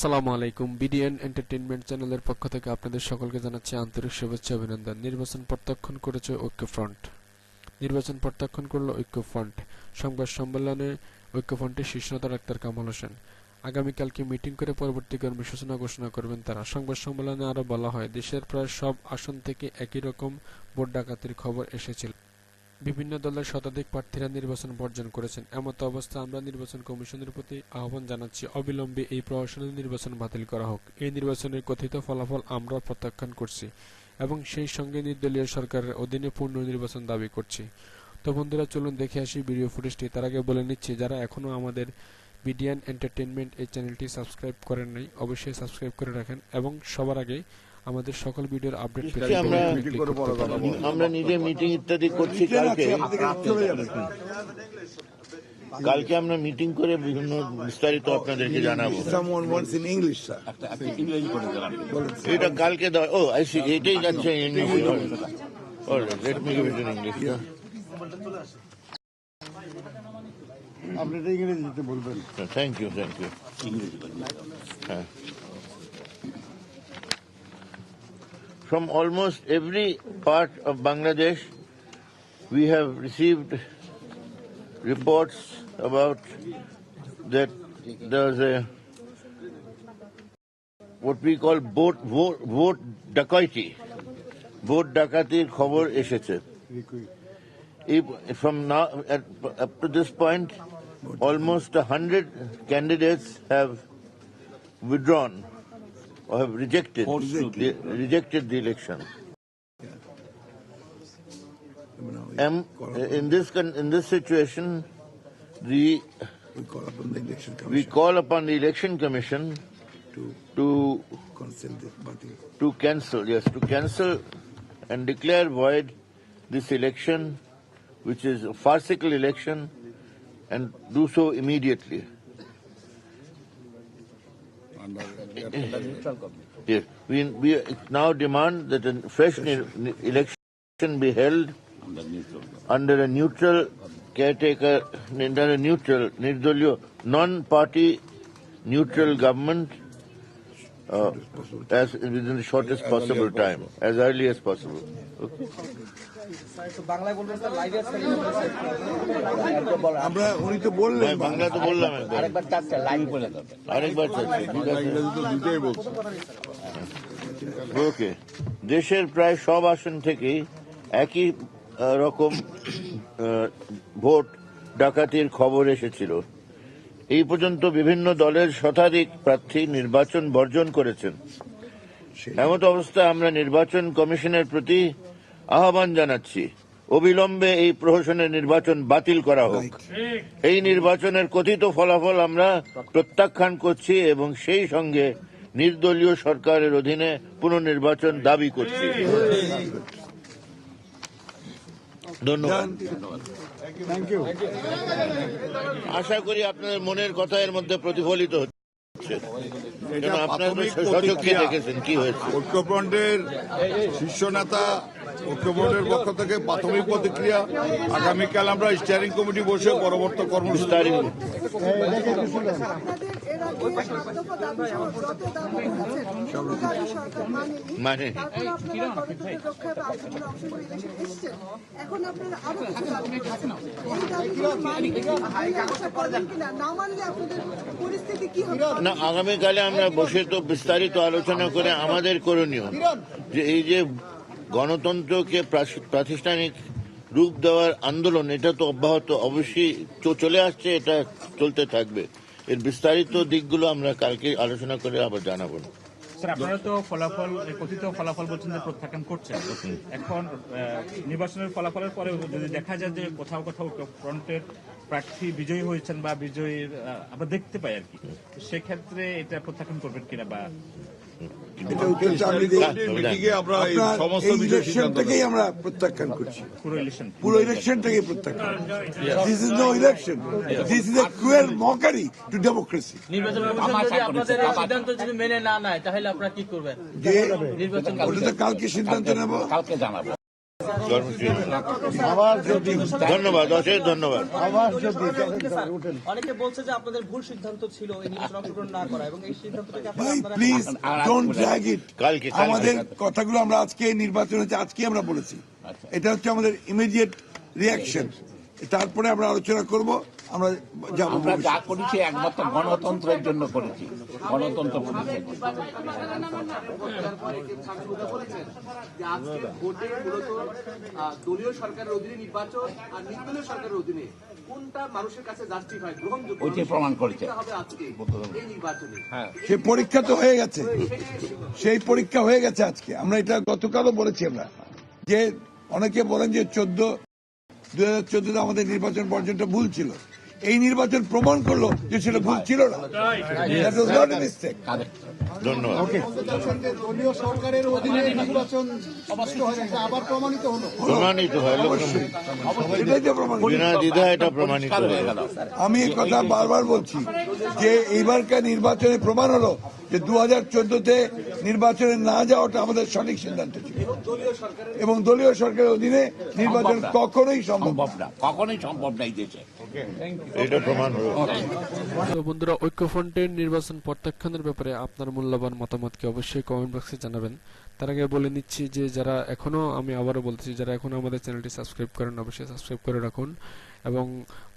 আসসালামু আলাইকুম। BDN entertainment চ্যানেলের পক্ষ থেকে আপনাদের সকলকে জানাচ্ছি আন্তরিক শুভেচ্ছা অভিনন্দন। নির্বাচন প্রত্যাখ্যান করেছে ঐক্যফ্রন্ট। নির্বাচন প্রত্যাখ্যান করল ঐক্যফ্রন্ট। সংবাদ সম্মেলনে ঐক্যফ্রন্টের শীর্ষ ডাক্তার কামাল হোসেন। আগামীকালকে মিটিং করে পরবর্তী কর্মসূচনা ঘোষণা করবেন তারা। সংবাদ সম্মেলনে আরও বলা হয়, দেশের প্রায় সব আসন থেকে একই রকম ভোট ডাকাতির খবর এসেছিল। বিভিন্ন দলের শতাধিক প্রার্থীরা নির্বাচন বর্জন করেছেন। এমত অবস্থা আমরা নির্বাচন কমিশনের প্রতি আহ্বান জানাচ্ছি। অবিলম্বে এই প্রহসনের নির্বাচন বাতিল করা হোক। এই নির্বাচনের কথিত ফলাফল আমরা প্রত্যাখ্যান করছি এবং সেই সঙ্গে নির্দলীয় সরকারের অধীনে পূর্ণ নির্বাচন দাবি করছি। তো বন্ধুরা, চলুন দেখে আসি ভিডিও ফুটেজটি। তার আগে বলে নিচ্ছি, যারা এখনও আমাদের বিডিয়ান এন্টারটেনমেন্ট এই চ্যানেলটি সাবস্ক্রাইব করেন নাই, অবশ্যই সাবস্ক্রাইব করে রাখেন এবং সবার আগে আমাদের সকল ভিডিওর আপডেট পেতে আমরা নিজে মিটিং ইত্যাদি করছি কালকে। কালকে আমরা মিটিং করে বিভিন্ন বিস্তারিত আপনাদেরকে জানাব। এটা কালকে ও আই সি এটাই যাচ্ছে ইংলিশ আপনি ইংরেজিতে বলবেন। থ্যাংক ইউ থ্যাংক ইউ ইংরেজি হ্যাঁ। From almost every part of Bangladesh, we have received reports about that there was a what we call vote vote, vote dacoity. Vote ডাকাতির খবর এসেছে এই- from now at, up to this point almost a hundred candidates have withdrawn or have rejected the, rejected the election. And uh, in this in this situation, the We call upon the election we commission call upon the election commission to to cancel the party. to cancel yes to cancel and declare void this election, which is a farcical election, and do so immediately. Yes, we, we now demand that a fresh election be held under a neutral caretaker, under a neutral, nirdolio, non-party neutral government uh, as within the shortest possible time, as early as possible. Okay. আমরা উনি তো বললেন বাংলা তো বললাম একবার আরেকবার চাচ্ছে ঠিক আছে। ওকে। দেশের প্রায় সব আসন থেকেই একই রকম ভোট ডাকাতির খবর এসেছিল। এই পর্যন্ত বিভিন্ন দলের শতাধিক প্রার্থী নির্বাচন বর্জন করেছেন। এমত অবস্থায় আমরা নির্বাচন কমিশনের প্রতি আহ্বান জানাচ্ছি অবিলম্বে এই প্রহসনের নির্বাচন বাতিল করা হোক। এই নির্বাচনের কথিত ফলাফল আমরা প্রত্যাখ্যান করছি এবং সেই সঙ্গে নির্দলীয় সরকারের অধীনে পুনর্নির্বাচন দাবি করছি। ধন্যবাদ। আশা করি আপনাদের মনের কথা এর মধ্যে প্রতিফলিত হচ্ছে। আপনারা সচক্ষে দেখেছেন কি হয়েছে। ঐক্যফ্রন্টের শীর্ষ নেতা ঐক্যফ্রন্টের পক্ষ থেকে প্রাথমিক প্রতিক্রিয়া। আগামীকাল আমরা স্টিয়ারিং কমিটি বসে পরবর্তী কর্মসূচি মানে? না আগামীকালে আমরা বসে তো বিস্তারিত আলোচনা করে আমাদের করণীয়। যে এই যে গণতন্ত্রকে প্রাতিষ্ঠানিক রূপ দেওয়ার আন্দোলন, এটা তো অব্যাহত। অবশ্যই চলে আসছে, এটা চলতে থাকবে। এর বিস্তারিত দিকগুলো আমরা কালকে আলোচনা করে আবার জানাব। স্যার, আপনারা তো ফলাফল, কথিত ফলাফল প্রত্যাখ্যান করছেন। এখন নির্বাচনের ফলাফলের পরে যদি দেখা যায় যে কোথাও কোথাও ফ্রন্টের প্রার্থী বিজয়ী হয়েছেন বা দেখতে পাই আর কি সেক্ষেত্রে এটা প্রত্যাখ্যান করবেন কিনা বা আমরা প্রত্যাখ্যান করছি পুরো ইলেকশন থেকে প্রত্যাখ্যান this is no election this is a cruel mockery to democracy মেনে যে ওটা তো কালকে সিদ্ধান্ত নেব কর্মসূচি ধন্যবাদ অশেষ ধন্যবাদ অনেকে বলছে যে আপনাদের ভুল সিদ্ধান্ত ছিল এই নির্বাচন অংশগ্রহণ না করা এবং এই সিদ্ধান্তটাকে প্লিজ ডোন্ট ড্র্যাগ ইট। আমাদের কথাগুলো আমরা আজকে নির্বাচনে হচ্ছে আজকে আমরা বলেছি। এটা হচ্ছে আমাদের ইমিডিয়েট রিয়াকশন তারপরে আমরা আলোচনা করব আমরা যাব। আমরা যা করেছি একমাত্র গণতন্ত্রের জন্য করেছি। গণতন্ত্র প্রতিষ্ঠা করেছি। যে আজকে ভোটে মূলত আহ, দলীয় সরকারের অধীনে নির্বাচন আর নির্দলীয় সরকারের অধীনে কোনটা মানুষের কাছে জাস্টিফাই গ্রহণযোগ্য ওইটাই প্রমাণ করেছে। কোনটা হবে আজকে এই নির্বাচনে সে পরীক্ষা তো হয়ে গেছে। সেই পরীক্ষা হয়ে গেছে আজকে। আমরা এটা গতকালও বলেছি আমরা। যে অনেকে বলেন যে চোদ্দ দুই হাজার চোদ্দতে আমাদের নির্বাচন বর্জনটা ভুল ছিল। এই নির্বাচন প্রমাণ করল যে সেটা ভুল ছিল না। আমি কথা বারবার বলছি যে এইবারকার নির্বাচনে প্রমাণ হলো যে দু হাজার চোদ্দতে নির্বাচনে না যাওয়াটা আমাদের সঠিক সিদ্ধান্ত ছিল। এবং দলীয় সরকারের অধীনে নির্বাচন কখনোই সম্ভব না। কখনোই সম্ভব না এই দেশে। এটা প্রমাণ হলো। তো বন্ধুরা ঐক্যফ্রন্টের নির্বাচন প্রত্যাখ্যানের ব্যাপারে আপনার মূল্যবান মতামতকে অবশ্যই কমেন্ট বক্সে জানাবেন। তার আগে বলে নিচ্ছি যে যারা এখনও আমি আবারও বলতেছি যারা এখনও আমাদের চ্যানেলটি সাবস্ক্রাইব করেন অবশ্যই সাবস্ক্রাইব করে রাখুন। এবং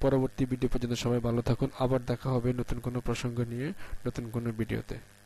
পরবর্তী ভিডিও পর্যন্ত সবাই ভালো থাকুন। আবার দেখা হবে নতুন কোনো প্রসঙ্গ নিয়ে নতুন কোনো ভিডিওতে